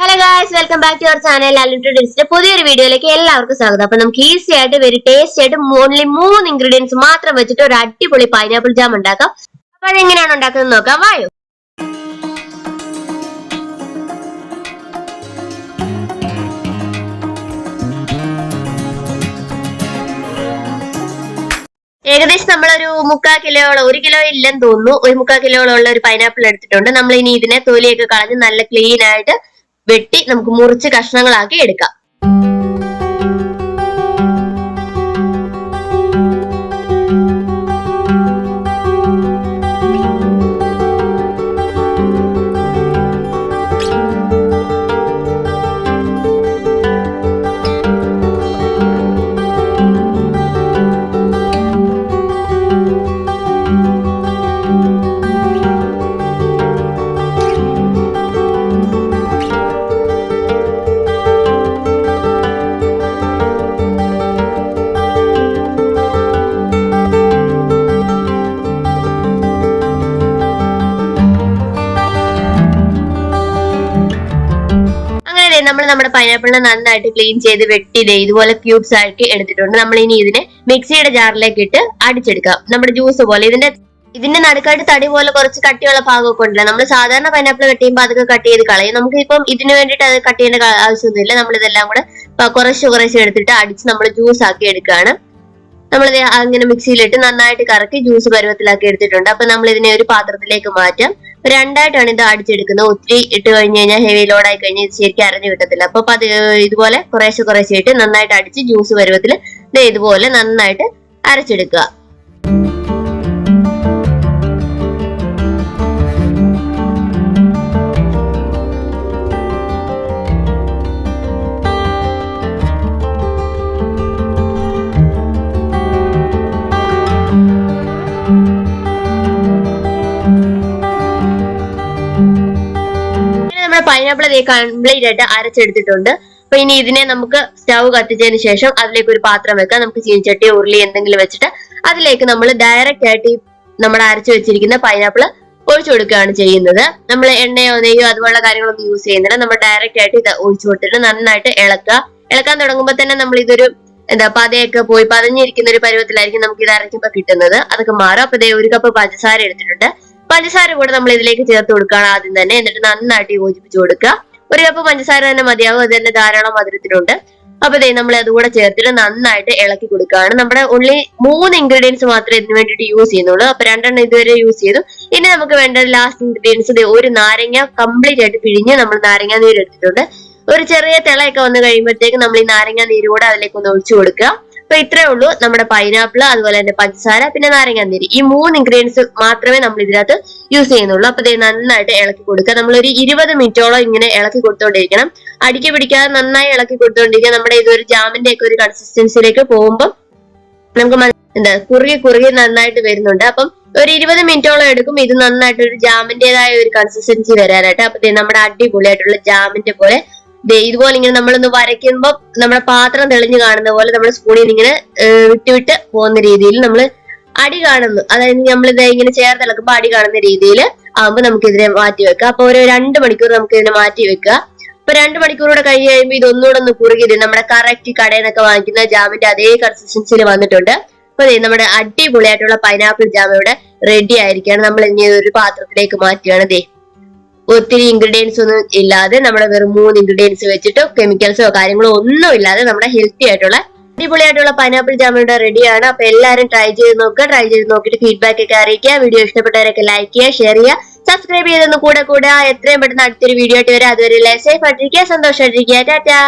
Hello guys welcome back to our channel അലിൻട്രഡിൻസിന്റെ പുതിയൊരു വീഡിയോയിലേക്ക് എല്ലാവർക്കും സ്വാഗതം. അപ്പൊ നമുക്ക് ഈസി ആയിട്ട് വെരി ടേസ്റ്റി ആയിട്ട് ഓൺലി മൂന്ന് ഇൻഗ്രീഡിയൻസ് മാത്രം വെച്ചിട്ട് ഒരു അടിപൊളി പൈനാപ്പിൾ ജാം ഉണ്ടാക്കാം. അപ്പൊ അതെങ്ങനെയാണ് ഉണ്ടാക്കുന്നത് നോക്കാം. വായോ. ഏകദേശം നമ്മളൊരു മുക്കാൽ കിലോയോളം ഒരു കിലോ ഇല്ലെന്ന് തോന്നുന്നു. ഒരു മുക്കാൽ കിലോയോളം ഉള്ള ഒരു പൈനാപ്പിൾ എടുത്തിട്ടുണ്ട്. നമ്മൾ ഇനി ഇതിനെ തൊലിയൊക്കെ കളഞ്ഞ് നല്ല ക്ലീൻ ആയിട്ട് വെട്ടി നമുക്ക് മുറിച്ച് കഷ്ണങ്ങളാക്കി എടുക്കാം. നമ്മുടെ പൈനാപ്പിളിനെ നന്നായിട്ട് ക്ലീൻ ചെയ്ത് വെട്ടി ഇതുപോലെ ക്യൂബ്സ് ആക്കി എടുത്തിട്ടുണ്ട്. നമ്മൾ ഇനി ഇതിനെ മിക്സിയുടെ ജാറിലേക്ക് ഇട്ട് അടിച്ചെടുക്കാം. നമ്മുടെ ജ്യൂസ് പോലെ. ഇതിന്റെ ഇതിന്റെ നടുക്കായിട്ട് തടി പോലെ കുറച്ച് കട്ടിയുള്ള ഭാഗമൊക്കെ ഉണ്ടല്ലോ. നമ്മൾ സാധാരണ പൈനാപ്പിൾ കട്ട് ചെയ്യുമ്പോൾ അതൊക്കെ കട്ട് ചെയ്ത് കളയും. നമുക്ക് ഇപ്പം ഇതിന് വേണ്ടിയിട്ട് അത് കട്ട് ചെയ്യേണ്ട ആവശ്യമൊന്നുമില്ല. നമ്മൾ ഇതെല്ലാം കൂടെ കുറച്ച് കുറച്ച് എടുത്തിട്ട് അടിച്ച് നമ്മൾ ജ്യൂസ് ആക്കി എടുക്കുകയാണ്. നമ്മളിത് അങ്ങനെ മിക്സിയിലിട്ട് നന്നായിട്ട് കറക്കി ജ്യൂസ് പരുവത്തിലാക്കി എടുത്തിട്ടുണ്ട്. അപ്പൊ നമ്മൾ ഇതിനെ ഒരു പാത്രത്തിലേക്ക് മാറ്റാം. രണ്ടായിട്ടാണ് ഇത് അടിച്ചെടുക്കുന്നത്. ഒത്തിരി ഇട്ട് കഴിഞ്ഞ് കഴിഞ്ഞാൽ ഹെവി ലോഡായി കഴിഞ്ഞാൽ ഇത് ശരിക്കും അരഞ്ഞു കിട്ടത്തില്ല. അപ്പൊ അത് ഇതുപോലെ കുറേശ്ശെ കുറേശ്ശെ ഇട്ട് നന്നായിട്ട് അടിച്ച് ജ്യൂസ് പരുവത്തിൽ ഇതുപോലെ നന്നായിട്ട് അരച്ചെടുക്കുക. പൈനാപ്പിൾ കംപ്ലീറ്റ് ആയിട്ട് അരച്ചെടുത്തിട്ടുണ്ട്. അപ്പൊ ഇനി ഇതിനെ നമുക്ക് സ്റ്റവ് കത്തിച്ചതിന് ശേഷം അതിലേക്ക് ഒരു പാത്രം വെക്കാം. നമുക്ക് ചീനിച്ചട്ടി ഉരുളി എന്തെങ്കിലും വെച്ചിട്ട് അതിലേക്ക് നമ്മൾ ഡയറക്റ്റ് ആയിട്ട് നമ്മൾ അരച്ചു വെച്ചിരിക്കുന്ന പൈനാപ്പിൾ ഒഴിച്ചു കൊടുക്കുകയാണ് ചെയ്യുന്നത്. നമ്മൾ എണ്ണയോ നെയ്യോ അതുപോലുള്ള കാര്യങ്ങളൊന്നും യൂസ് ചെയ്യുന്നില്ല. നമ്മൾ ഡയറക്റ്റ് ആയിട്ട് ഇത് ഒഴിച്ചു കൊടുത്തിട്ട് നന്നായിട്ട് ഇളക്കുക. ഇളക്കാൻ തുടങ്ങുമ്പോൾ തന്നെ നമ്മൾ ഇതൊരു എന്താ പതയൊക്കെ പോയി പതഞ്ഞിരിക്കുന്ന ഒരു പരുവത്തിലായിരിക്കും നമുക്ക് ഇത് അരയ്ക്കുമ്പോൾ കിട്ടുന്നത്. അതൊക്കെ മാറും. അപ്പൊ ഇതേ ഒരു കപ്പ് പഞ്ചസാര എടുത്തിട്ടുണ്ട്. പഞ്ചസാര കൂടെ നമ്മൾ ഇതിലേക്ക് ചേർത്ത് കൊടുക്കുകയാണ് ആദ്യം തന്നെ. എന്നിട്ട് നന്നായിട്ട് യോജിപ്പിച്ച് കൊടുക്കുക. ഒരു കപ്പ് പഞ്ചസാര തന്നെ മതിയാവും. അത് തന്നെ ധാരാളം മധുരത്തിലുണ്ട് അപ്പൊ ഇതേ നമ്മൾ അതുകൂടെ ചേർത്തിട്ട് നന്നായിട്ട് ഇളക്കി കൊടുക്കുകയാണ്. നമ്മുടെ ഉള്ളി മൂന്ന് ഇൻഗ്രീഡിയൻസ് മാത്രമേ ഇതിന് വേണ്ടിയിട്ട് യൂസ് ചെയ്യുന്നുള്ളൂ. അപ്പൊ രണ്ടെണ്ണം ഇതുവരെ യൂസ് ചെയ്തു. ഇനി നമുക്ക് വേണ്ട ലാസ്റ്റ് ഇൻഗ്രീഡിയൻസ് ഒരു നാരങ്ങ കംപ്ലീറ്റ് ആയിട്ട് പിഴിഞ്ഞ് നമ്മൾ നാരങ്ങ നീര് എടുത്തിട്ടുണ്ട്. ഒരു ചെറിയ തിളയൊക്കെ വന്നു കഴിയുമ്പോഴത്തേക്ക് നമ്മൾ ഈ നാരങ്ങ നീര് കൂടെ അതിലേക്ക് ഒന്ന് ഒഴിച്ചു കൊടുക്കുക. അപ്പൊ ഇത്രേ ഉള്ളൂ നമ്മുടെ പൈനാപ്പിൾ അതുപോലെ തന്നെ പഞ്ചസാര പിന്നെ നാരങ്ങ നീര്. ഈ മൂന്ന് ഇൻഗ്രീഡിയൻസ് മാത്രമേ നമ്മൾ ഇതിനകത്ത് യൂസ് ചെയ്യുന്നുള്ളൂ. അപ്പൊ ഇത് നന്നായിട്ട് ഇളക്കി കൊടുക്കുക. നമ്മൾ ഒരു ഇരുപത് മിനിറ്റോളം ഇങ്ങനെ ഇളക്കി കൊടുത്തോണ്ടിരിക്കണം. അടിക്ക് പിടിക്കാതെ നന്നായി ഇളക്കി കൊടുത്തോണ്ടിരിക്കുക. നമ്മുടെ ഇതൊരു ജാമിന്റെ ഒക്കെ ഒരു കൺസിസ്റ്റൻസിയിലേക്ക് പോകുമ്പോൾ നമുക്ക് എന്താ കുറുകി കുറുകി നന്നായിട്ട് വരുന്നുണ്ട്. അപ്പം ഒരു ഇരുപത് മിനിറ്റോളം എടുക്കും. ഇത് നന്നായിട്ട് ഒരു ജാമിന്റേതായ ഒരു കൺസിസ്റ്റൻസി വരാനായിട്ട്. അപ്പൊ നമ്മുടെ അടിപൊളിയായിട്ടുള്ള ജാമിന്റെ പോലെ ഇതുപോലെ ഇങ്ങനെ നമ്മളൊന്ന് വരയ്ക്കുമ്പോൾ നമ്മുടെ പാത്രം തെളിഞ്ഞു കാണുന്ന പോലെ നമ്മൾ സ്പൂണിൽ നിന്ന് ഇങ്ങനെ വിട്ടുവിട്ട് വിട്ട് വിട്ട് പോകുന്ന രീതിയിൽ നമ്മൾ അടി കാണുന്നു. അതായത് നമ്മൾ ഇത് ഇങ്ങനെ ചേർത്ത് ഇളക്കുമ്പോൾ അടി കാണുന്ന രീതിയിൽ ആകുമ്പോൾ നമുക്ക് ഇതിനെ മാറ്റി വെക്കാം. അപ്പൊ ഒരു രണ്ട് മണിക്കൂർ നമുക്ക് ഇതിനെ മാറ്റി വെക്കുക അപ്പൊ രണ്ട് മണിക്കൂറോടെ കഴിഞ്ഞ് കഴിയുമ്പോൾ ഇതൊന്നുകൂടെ ഒന്ന് കുറുകി നമ്മുടെ കറക്റ്റ് കടയിൽ നിന്നൊക്കെ വാങ്ങിക്കുന്ന ജാമിന്റെ അതേ കൺസിസ്റ്റൻസിൽ വന്നിട്ടുണ്ട്. അപ്പൊ ദേ നമ്മുടെ അടിപൊളിയായിട്ടുള്ള പൈനാപ്പിൾ ജാം ഇവിടെ റെഡി ആയിരിക്കുകയാണ് നമ്മൾ ഇനി ഒരു പാത്രത്തിലേക്ക് മാറ്റുകയാണ് ദേ. ഒത്തിരി ഇൻഗ്രീഡിയൻസ് ഒന്നും ഇല്ലാതെ നമ്മുടെ വെറും മൂന്ന് ഇൻഗ്രീഡിയൻസ് വെച്ചിട്ട് കെമിക്കൽസോ കാര്യങ്ങളോ ഒന്നും ഇല്ലാതെ നമ്മുടെ ഹെൽത്തി ആയിട്ടുള്ള അടിപൊളിയായിട്ടുള്ള പൈനാപ്പിൾ ജാം ഇവിടെ റെഡിയാണ് അപ്പൊ എല്ലാവരും ട്രൈ ചെയ്ത് നോക്കുക. ട്രൈ ചെയ്ത് നോക്കിയിട്ട് ഫീഡ്ബാക്ക് ഒക്കെ അറിയിക്കുക. വീഡിയോ ഇഷ്ടപ്പെട്ടവരൊക്കെ ലൈക്ക് ചെയ്യുക ഷെയർ ചെയ്യുക. സബ്സ്ക്രൈബ് ചെയ്തൊന്ന് കൂടെ കൂടെ എത്രയും പെട്ടെന്ന് അടുത്തൊരു വീഡിയോ ആയിട്ട് വരാം. അതുവരെ സേഫ് ആയിട്ടിരിക്കുക സന്തോഷമായിട്ടിരിക്കുക. ടാറ്റാ